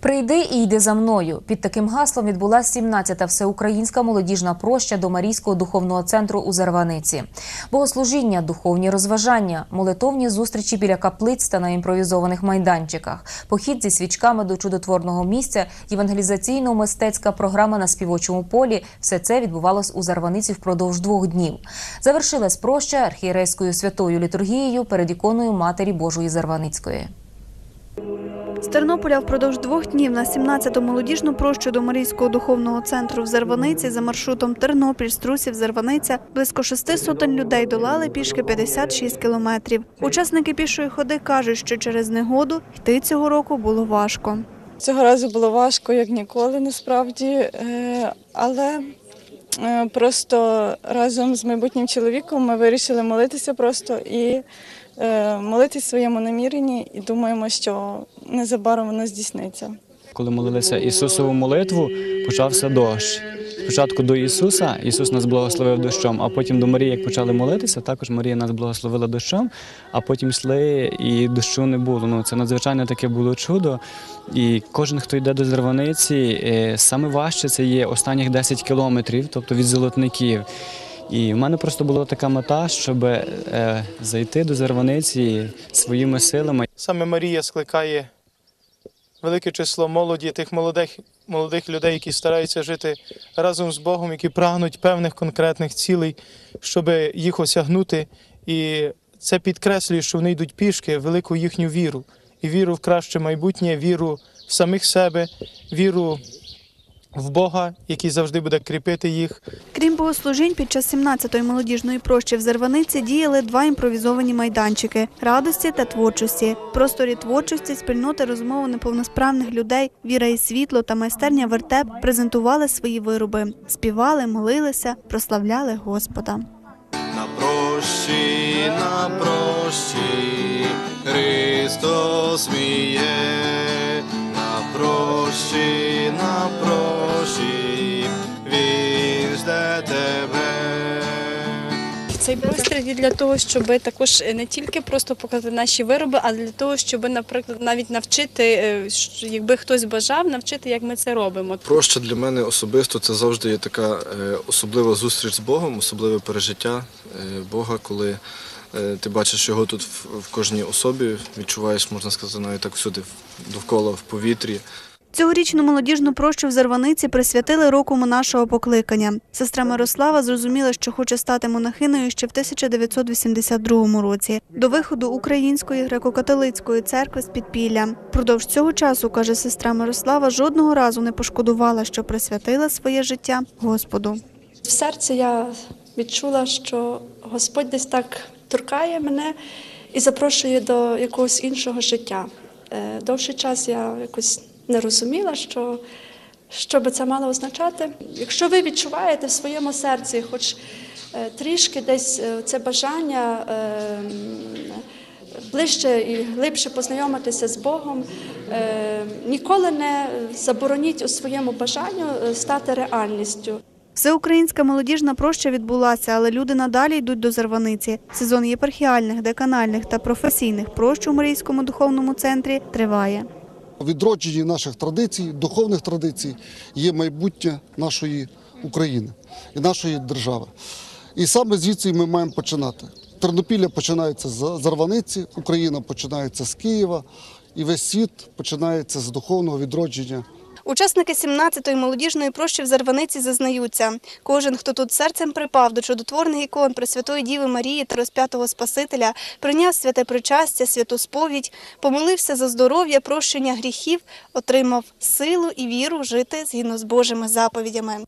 Прийди і йди за мною. Під таким гаслом відбулася 17-та всеукраїнська молодіжна проща до Марійського духовного центру у Зарваниці. Богослужіння, духовні розважання, молитовні зустрічі біля каплиць та на імпровізованих майданчиках, похід зі свічками до чудотворного місця, євангелізаційно-мистецька програма на співочому полі. Все це відбувалось у Зарваниці впродовж двох днів. Завершилась проща архієрейською святою літургією перед іконою Матері Божої Зарваницької. З Тернополя впродовж двох днів на 17-ту молодіжну прощу до Марійського духовного центру в Зарваниці за маршрутом Тернопіль, Струсів, Зарваниця близько шести сотень людей долали пішки 56 кілометрів. Учасники пішої ходи кажуть, що через негоду йти цього року було важко. Цього разу було важко, як ніколи, насправді, Е, але е, просто разом з майбутнім чоловіком ми вирішили молитися просто і молитись своєму наміренні, і думаємо, що незабаром воно здійсниться. Коли молилися Ісусову молитву, почався дощ. Спочатку до Ісуса, Ісус нас благословив дощом, а потім до Марії, як почали молитися, також Марія нас благословила дощом, а потім йшли і дощу не було. Ну це надзвичайно таке було чудо. І кожен, хто йде до Зарваниці, е, саме важче це є останніх 10 кілометрів, тобто від золотників. І в мене просто була така мета, щоб е, зайти до Зарваниці своїми силами. Саме Марія скликає велике число молоді, тих молодих, молодих людей, які стараються жити разом з Богом, які прагнуть певних конкретних цілей, щоб їх осягнути. І це підкреслює, що вони йдуть пішки, велику їхню віру. І віру в краще майбутнє, віру в самих себе, віру в Бога, який завжди буде кріпити їх. Крім богослужінь, під час 17-ї молодіжної прощі в Зарваниці діяли два імпровізовані майданчики радості та творчості. В просторі творчості спільноти розмови неповносправних людей, віра і світло та майстерня вертеп презентували свої вироби, співали, молилися, прославляли Господа. На прощі, на прощі, Христос мій на прощі, на прощі, Він жде тебе. Цей простір є для того, щоб також не тільки просто показати наші вироби, а для того, щоб, наприклад, навіть навчити, е, якби хтось бажав, навчити, як ми це робимо. Проща для мене особисто це завжди є така е, особлива зустріч з Богом, особливе пережиття е, Бога, коли е, ти бачиш його тут в кожній особі, відчуваєш, можна сказати, навіть так всюди довкола в повітрі. Цьогорічну молодіжну прощу в Зарваниці присвятили року монашого покликання. Сестра Мирослава зрозуміла, що хоче стати монахиною ще в 1982 році, до виходу Української греко-католицької церкви з підпілля. Продовж цього часу, каже сестра Мирослава, жодного разу не пошкодувала, що присвятила своє життя Господу. В серці я відчула, що Господь десь так торкає мене і запрошує до якогось іншого життя. Е, Довший час я якось не розуміла, що, що би це мало означати. Якщо ви відчуваєте в своєму серці, хоч е, трішки десь е, це бажання. е, Ближче і глибше познайомитися з Богом. Е, Ніколи не забороніть у своєму бажанню стати реальністю. Всеукраїнська молодіжна проща відбулася, але люди надалі йдуть до Зарваниці. Сезон єпархіальних, деканальних та професійних прощ у Марійському духовному центрі триває. Відродженні наших традицій, духовних традицій є майбутнє нашої України і нашої держави. І саме звідси ми маємо починати. Тернопілля починається з Зарваниці, Україна починається з Києва, і весь світ починається з духовного відродження Учасники 17-ї молодіжної прощі в Зарваниці зазнаються. Кожен, хто тут серцем припав до чудотворних ікон Пресвятої Діви Марії та розп'ятого Спасителя, прийняв святе причастя, святу сповідь, помолився за здоров'я, прощення гріхів, отримав силу і віру жити згідно з Божими заповідями.